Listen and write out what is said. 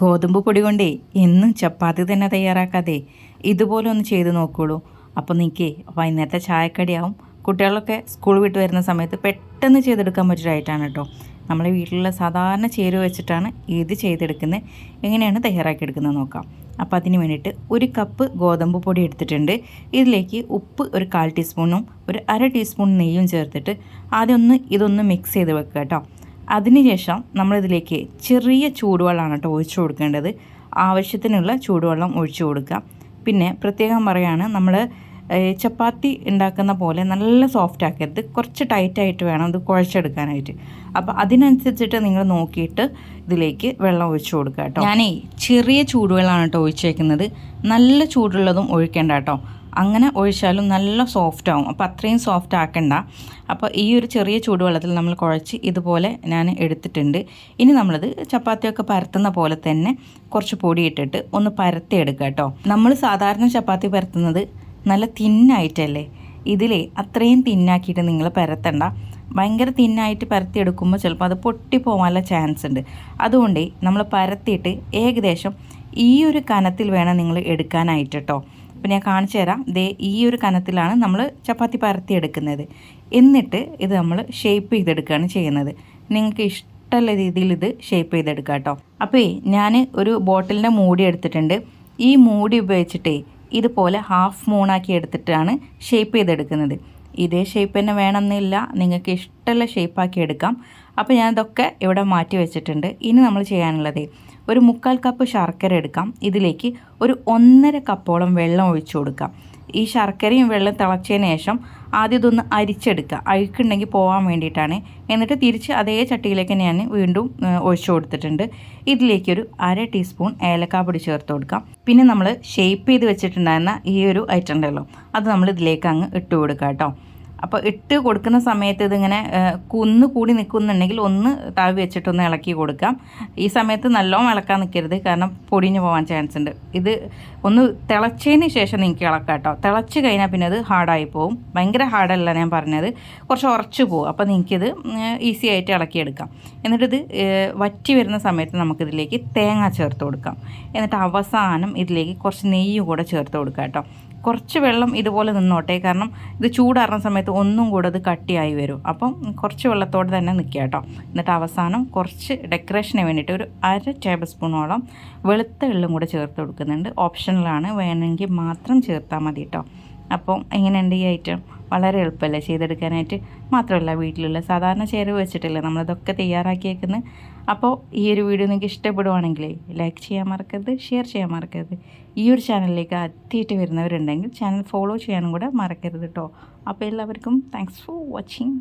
ഗോതമ്പ് പൊടി കൊണ്ടേ എന്നും ചപ്പാത്തി തന്നെ തയ്യാറാക്കാതെ ഇതുപോലെ ഒന്ന് ചെയ്ത് നോക്കുള്ളൂ. അപ്പോൾ നിങ്ങൾക്ക് വൈകുന്നേരത്തെ ചായക്കടിയാവും. കുട്ടികളൊക്കെ സ്കൂൾ വിട്ട് വരുന്ന സമയത്ത് പെട്ടെന്ന് ചെയ്തെടുക്കാൻ പറ്റിയൊരായിട്ടാണ് കേട്ടോ നമ്മളെ വീട്ടിലുള്ള സാധാരണ ചേരുവ വെച്ചിട്ടാണ് ഇത് ചെയ്തെടുക്കുന്നത് എങ്ങനെയാണ് തയ്യാറാക്കിയെടുക്കുന്നത് നോക്കാം. അപ്പോൾ അതിന് വേണ്ടിയിട്ട് ഒരു കപ്പ് ഗോതമ്പ് പൊടി എടുത്തിട്ടുണ്ട്. ഇതിലേക്ക് ഉപ്പ് ഒരു കാൽ ടീസ്പൂണും ഒരു അര ടീസ്പൂൺ നെയ്യും ചേർത്തിട്ട് ആദ്യം ഒന്ന് ഇതൊന്ന് മിക്സ് ചെയ്ത് വെക്കുക കേട്ടോ. അതിനുശേഷം നമ്മളിതിലേക്ക് ചെറിയ ചൂടുവെള്ളമാണ് കേട്ടോ ഒഴിച്ചു കൊടുക്കേണ്ടത്. ആവശ്യത്തിനുള്ള ചൂടുവെള്ളം ഒഴിച്ചു കൊടുക്കുക. പിന്നെ പ്രത്യേകം പറയാണ് നമ്മൾ ചപ്പാത്തി ഉണ്ടാക്കുന്ന പോലെ നല്ല സോഫ്റ്റ് ആക്കരുത്. കുറച്ച് ടൈറ്റായിട്ട് വേണം ഇത് കുഴച്ചെടുക്കാനായിട്ട്. അപ്പോൾ അതിനനുസരിച്ചിട്ട് നിങ്ങൾ നോക്കിയിട്ട് ഇതിലേക്ക് വെള്ളം ഒഴിച്ചു കൊടുക്കുക കേട്ടോ. ഞാനേ ചെറിയ ചൂടുവെള്ളമാണ് കേട്ടോ ഒഴിച്ചേക്കുന്നത്. നല്ല ചൂടുള്ളതും ഒഴിക്കേണ്ട കേട്ടോ. അങ്ങനെ ഒഴിച്ചാലും നല്ല സോഫ്റ്റ് ആവും അപ്പോൾ അത്രയും സോഫ്റ്റ് ആക്കണ്ട. അപ്പോൾ ഈ ഒരു ചെറിയ ചൂടുവെള്ളത്തിൽ നമ്മൾ കുഴച്ച് ഇതുപോലെ ഞാൻ എടുത്തിട്ടുണ്ട്. ഇനി നമ്മളത് ചപ്പാത്തിയൊക്കെ പരത്തുന്ന പോലെ തന്നെ കുറച്ച് പൊടി ഇട്ടിട്ട് ഒന്ന് പരത്തി എടുക്കുക കേട്ടോ. നമ്മൾ സാധാരണ ചപ്പാത്തി പരത്തുന്നത് നല്ല തിന്നായിട്ടല്ലേ? ഇതിലേ അത്രയും തിന്നാക്കിയിട്ട് നിങ്ങൾ പരത്തണ്ട. ഭയങ്കര തിന്നായിട്ട് പരത്തിയെടുക്കുമ്പോൾ ചിലപ്പോൾ അത് പൊട്ടിപ്പോവാനുള്ള ചാൻസ് ഉണ്ട്. അതുകൊണ്ട് നമ്മൾ പരത്തിയിട്ട് ഏകദേശം ഈ ഒരു കനത്തിൽ വേണം നിങ്ങൾ എടുക്കാനായിട്ട് കേട്ടോ. അപ്പോൾ ഞാൻ കാണിച്ചു തരാം. ദേ ഈ ഒരു കനത്തിലാണ് നമ്മൾ ചപ്പാത്തി പരത്തി എടുക്കുന്നത് എന്നിട്ട് ഇത് നമ്മൾ ഷേപ്പ് ചെയ്തെടുക്കുകയാണ് ചെയ്യുന്നത്. നിങ്ങൾക്ക് ഇഷ്ടമുള്ള രീതിയിൽ ഇത് ഷേപ്പ് ചെയ്തെടുക്കുക കേട്ടോ. അപ്പോൾ ഞാൻ ഒരു ബോട്ടിലിന്റെ മൂടി എടുത്തിട്ടുണ്ട്. ഈ മൂടി ഉപയോഗിച്ചിട്ടേ ഇതുപോലെ ഹാഫ് മൂണാക്കി എടുത്തിട്ടാണ് ഷേപ്പ് ചെയ്തെടുക്കുന്നത്. ഇതേ ഷേപ്പ് തന്നെ വേണമെന്നില്ല. നിങ്ങൾക്ക് ഇഷ്ടമുള്ള ഷേപ്പാക്കി എടുക്കാം. അപ്പോൾ ഞാനതൊക്കെ ഇവിടെ മാറ്റി വെച്ചിട്ടുണ്ട്. ഇനി നമ്മൾ ചെയ്യാനുള്ളത് ഒരു മുക്കാൽ കപ്പ് ശർക്കര എടുക്കാം. ഇതിലേക്ക് ഒരു ഒന്നര കപ്പോളം വെള്ളം ഒഴിച്ചു കൊടുക്കാം ഈ ശർക്കരയും വെള്ളം തിളച്ചതിന് ശേഷം ആദ്യം ഇതൊന്ന് അരിച്ചെടുക്കുക. അഴുക്കുണ്ടെങ്കിൽ പോകാൻ വേണ്ടിയിട്ടാണ്. എന്നിട്ട് തിരിച്ച് അതേ ചട്ടിയിലേക്ക് ഞാൻ വീണ്ടും ഒഴിച്ചു കൊടുത്തിട്ടുണ്ട്. ഇതിലേക്ക് ഇതിലേക്കൊരു അര ടീസ്പൂൺ ഏലക്കാപ്പൊടി ചേർത്ത് കൊടുക്കാം പിന്നെ നമ്മൾ ഷേപ്പ് ചെയ്ത് വെച്ചിട്ടുണ്ടായിരുന്ന ഈ ഒരു ഐറ്റം ഉണ്ടല്ലോ അത് നമ്മൾ ഇതിലേക്ക് അങ്ങ് ഇട്ട് കൊടുക്കാം കേട്ടോ. അപ്പോൾ ഇട്ട് കൊടുക്കുന്ന സമയത്ത് ഇതിങ്ങനെ കുന്ന് കൂടി നിൽക്കുന്നുണ്ടെങ്കിൽ ഒന്ന് താവി വെച്ചിട്ടൊന്ന് ഇളക്കി കൊടുക്കാം. ഈ സമയത്ത് നല്ലോണം ഇളക്കാൻ നിൽക്കരുത് കാരണം പൊടിഞ്ഞു പോകാൻ ചാൻസ് ഉണ്ട്. ഇത് ഒന്ന് തിളച്ചതിന് ശേഷം നിങ്ങൾക്ക് ഇളക്കാം കേട്ടോ. തിളച്ച് കഴിഞ്ഞാൽ പിന്നെ അത് ഹാർഡായി പോകും ഭയങ്കര ഹാർഡല്ല ഞാൻ പറഞ്ഞത്. കുറച്ച് ഉറച്ചു പോകും അപ്പോൾ നിങ്ങൾക്കിത് ഈസി ആയിട്ട് ഇളക്കിയെടുക്കാം. എന്നിട്ടിത് വറ്റി വരുന്ന സമയത്ത് നമുക്കിതിലേക്ക് തേങ്ങ ചേർത്ത് കൊടുക്കാം. എന്നിട്ട് അവസാനം ഇതിലേക്ക് കുറച്ച് നെയ്യ് കൂടെ ചേർത്ത് കൊടുക്കാം കേട്ടോ. കുറച്ച് വെള്ളം ഇതുപോലെ നിന്നോട്ടെ. കാരണം ഇത് ചൂടാറുന്ന സമയത്ത് ഒന്നും കൂടെ അത് കട്ടിയായി വരും. അപ്പം കുറച്ച് വെള്ളത്തോടെ തന്നെ നിൽക്കുക കേട്ടോ. എന്നിട്ട് അവസാനം കുറച്ച് ഡെക്കറേഷന് വേണ്ടിയിട്ട് ഒരു അര ടേബിൾ സ്പൂണോളം വെളുത്ത എള്ളും കൂടെ ചേർത്ത് കൊടുക്കുന്നുണ്ട്. ഓപ്ഷനിലാണ് വേണമെങ്കിൽ മാത്രം ചേർത്താൽ മതി കേട്ടോ. അപ്പം എങ്ങനെയുണ്ട് ഈ ഐറ്റം? വളരെ എളുപ്പമല്ലേ ചെയ്തെടുക്കാനായിട്ട്? മാത്രമല്ല വീട്ടിലുള്ള സാധാരണ ചേരുവ വെച്ചിട്ടല്ലേ നമ്മളിതൊക്കെ തയ്യാറാക്കിയേക്കുന്നത് അപ്പോൾ ഈ ഒരു വീഡിയോ നിങ്ങൾക്ക് ഇഷ്ടപ്പെടുവാണെങ്കിൽ ലൈക്ക് ചെയ്യാൻ മറക്കരുത് ഷെയർ ചെയ്യാൻ മറക്കരുത്. ഈ ഒരു ചാനലിലേക്ക് ആദ്യമായിട്ട് വരുന്നവരുണ്ടെങ്കിൽ ചാനൽ ഫോളോ ചെയ്യാനും കൂടെ മറക്കരുത് കേട്ടോ. അപ്പോൾ എല്ലാവർക്കും താങ്ക്സ് ഫോർ വാച്ചിങ്